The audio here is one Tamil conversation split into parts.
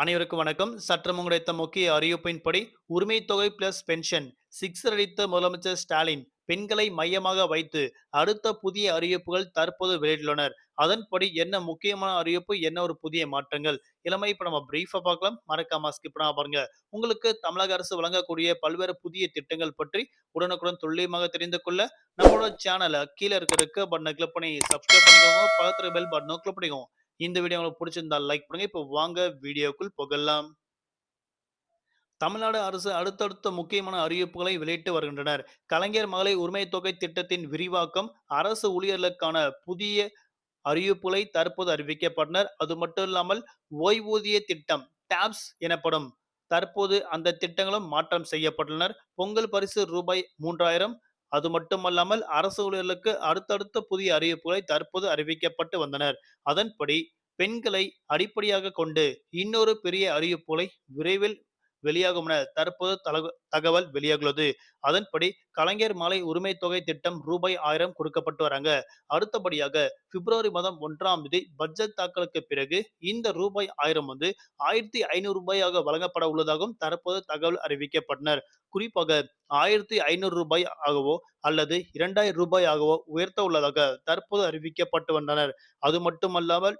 அனைவருக்கும் வணக்கம். சற்றம் கிடைத்த முக்கிய அறிவிப்பின்படி உரிமை தொகை பிளஸ் பென்ஷன் சிக்ஸ் அடித்த முதலமைச்சர் ஸ்டாலின் பெண்களை மையமாக வைத்து அடுத்த புதிய அறிவிப்புகள் தற்போது வெளியிட்டுள்ளனர். அதன்படி என்ன முக்கியமான அறிவிப்பு என்ன ஒரு புதிய மாற்றங்கள்? இளமை இப்ப நம்ம பிரீஃபா பார்க்கலாம். மறக்காம ஸ்கிப் பண்ணாம பாருங்க. உங்களுக்கு தமிழக அரசு வழங்கக்கூடிய பல்வேறு புதிய திட்டங்கள் பற்றி உடனுக்குடன் துல்லியமாக தெரிந்து கொள்ள நம்மளோட சேனலை கீழே இருக்க பட்டனை கிளிக் பண்ணி சப்ஸ்கிரைப் பண்ணிக்கோங்க. பக்கத்துல பெல் பட்டனும் கிளிக் பண்ணிக்கோங்க. இந்த வீடியோ உங்களுக்கு பிடிச்சிருந்தா லைக் பண்ணுங்க. இப்போ வாங்க வீடியோக்குள் புகழலாம் தமிழ்நாடு அரசு அடுத்தடுத்த முக்கியமான அறிவிப்புகளை வெளியிட்டு வருகின்றனர். கலைஞர் மகளிர் உரிமை தொகை திட்டத்தின் விரிவாக்கம் அரசு ஊழியர்களுக்கான புதிய அறிவிப்புகளை தற்போது அறிவிக்கப்பட்டனர். அது மட்டும் இல்லாமல் ஓய்வூதிய திட்டம் டாப்ஸ் எனப்படும் தற்போது அந்த திட்டங்களும் மாற்றம் செய்யப்பட்டுள்ளனர். பொங்கல் பரிசு ரூபாய் மூன்றாயிரம் அது மட்டுமல்லாமல் அரசு ஊழியர்களுக்கு அடுத்தடுத்த புதிய அறிவிப்புகளை தற்போது அறிவிக்கப்பட்டு வந்தனர். அதன்படி பெண்களை அடிப்படையாக கொண்டு இன்னொரு பெரிய அறிவிப்புகளை விரைவில் வெளியாகும் என தற்போது தகவல் வெளியாகுள்ளது அதன்படி கலைஞர் மாலை உரிமை தொகை திட்டம் ரூபாய் ஆயிரம் கொடுக்கப்பட்டு வராங்க. அடுத்தபடியாக பிப்ரவரி மாதம் ஒன்றாம் தேதி பட்ஜெட் தாக்கலுக்கு பிறகு இந்த ரூபாய் ஆயிரம் வந்து ஆயிரத்தி ஐநூறு ரூபாயாக வழங்கப்பட உள்ளதாகவும் தற்போது தகவல் அறிவிக்கப்பட்டனர். குறிப்பாக ஆயிரத்தி ஐநூறு ரூபாய் ஆகவோ அல்லது இரண்டாயிரம் ரூபாய் ஆகவோ உயர்த்த உள்ளதாக தற்போது அறிவிக்கப்பட்டு வந்தனர். அது மட்டுமல்லாமல்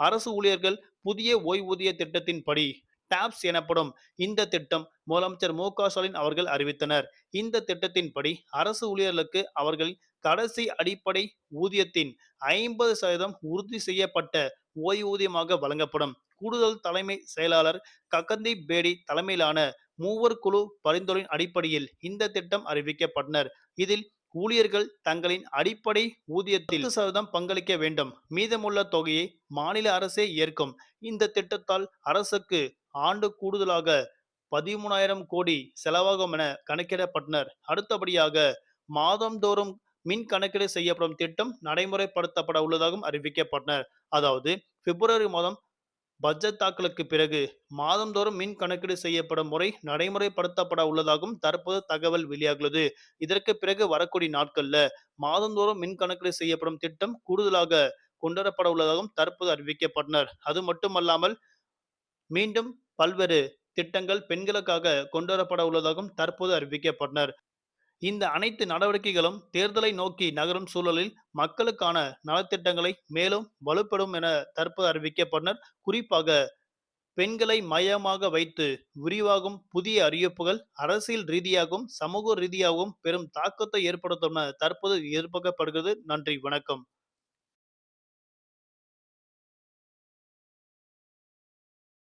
அரசு ஊழியர்கள் புதிய ஓய்வூதிய திட்டத்தின்படி டாப்ஸ் எனப்படும் இந்த திட்டம் முதலமைச்சர் மு ஸ்டாலின் அவர்கள் அறிவித்தனர். இந்த திட்டத்தின்படி அரசு ஊழியர்களுக்கு அவர்கள் கடைசி அடிப்படை ஊதியத்தின் ஐம்பது சதவீதம் உறுதி செய்யப்பட்ட ஓய்வூதியமாக வழங்கப்படும். கூடுதல் தலைமை செயலாளர் ககந்தி பேடி தலைமையிலான மூவர் குழு பரிந்துரையின் அடிப்படையில் இந்த திட்டம் அறிவிக்கப்பட்டனர். இதில் ஊழியர்கள் தங்களின் அடிப்படை ஊதியத்தில் சதவீதம் பங்களிக்க வேண்டும். மீதமுள்ள தொகையை மாநில அரசே ஏற்கும். இந்த திட்டத்தால் அரசுக்கு ஆண்டு கூடுதலாக பதிமூணாயிரம் கோடி செலவாகும் என கணக்கிடப்பட்டனர். அடுத்தபடியாக மாதந்தோறும் மின் கணக்கீடு செய்யப்படும் திட்டம் நடைமுறைப்படுத்தப்பட உள்ளதாகவும் அறிவிக்கப்பட்டனர். அதாவது பிப்ரவரி மாதம் பட்ஜெட் தாக்கலுக்கு பிறகு மாதந்தோறும் மின் கணக்கீடு செய்யப்படும் முறை நடைமுறைப்படுத்தப்பட உள்ளதாகவும் தற்போது தகவல் வெளியாகுள்ளது இதற்கு பிறகு வரக்கூடிய நாட்கள்ல மாதந்தோறும் மின் கணக்கீடு செய்யப்படும் திட்டம் கூடுதலாக கொண்டுவரப்பட உள்ளதாகவும் தற்போது அறிவிக்கப்பட்டனர். அது மட்டுமல்லாமல் மீண்டும் பல்வேறு திட்டங்கள் பெண்களுக்காக கொண்டுவரப்பட உள்ளதாகவும் தற்போது அறிவிக்கப்பட்டனர். இந்த அனைத்து நடவடிக்கைகளும் தேர்தலை நோக்கி நகரும் சூழலில் மக்களுக்கான நலத்திட்டங்களை மேலும் வலுப்படும் என தற்போது அறிவிக்கப்பட்டனர். குறிப்பாக பெண்களை மையமாக வைத்து விரிவாகும் புதிய அறிவிப்புகள் அரசியல் ரீதியாகவும் சமூக ரீதியாகவும் பெரும் தாக்கத்தை ஏற்படுத்தும் என தற்போது எதிர்பார்க்கப்படுகிறது. நன்றி வணக்கம்.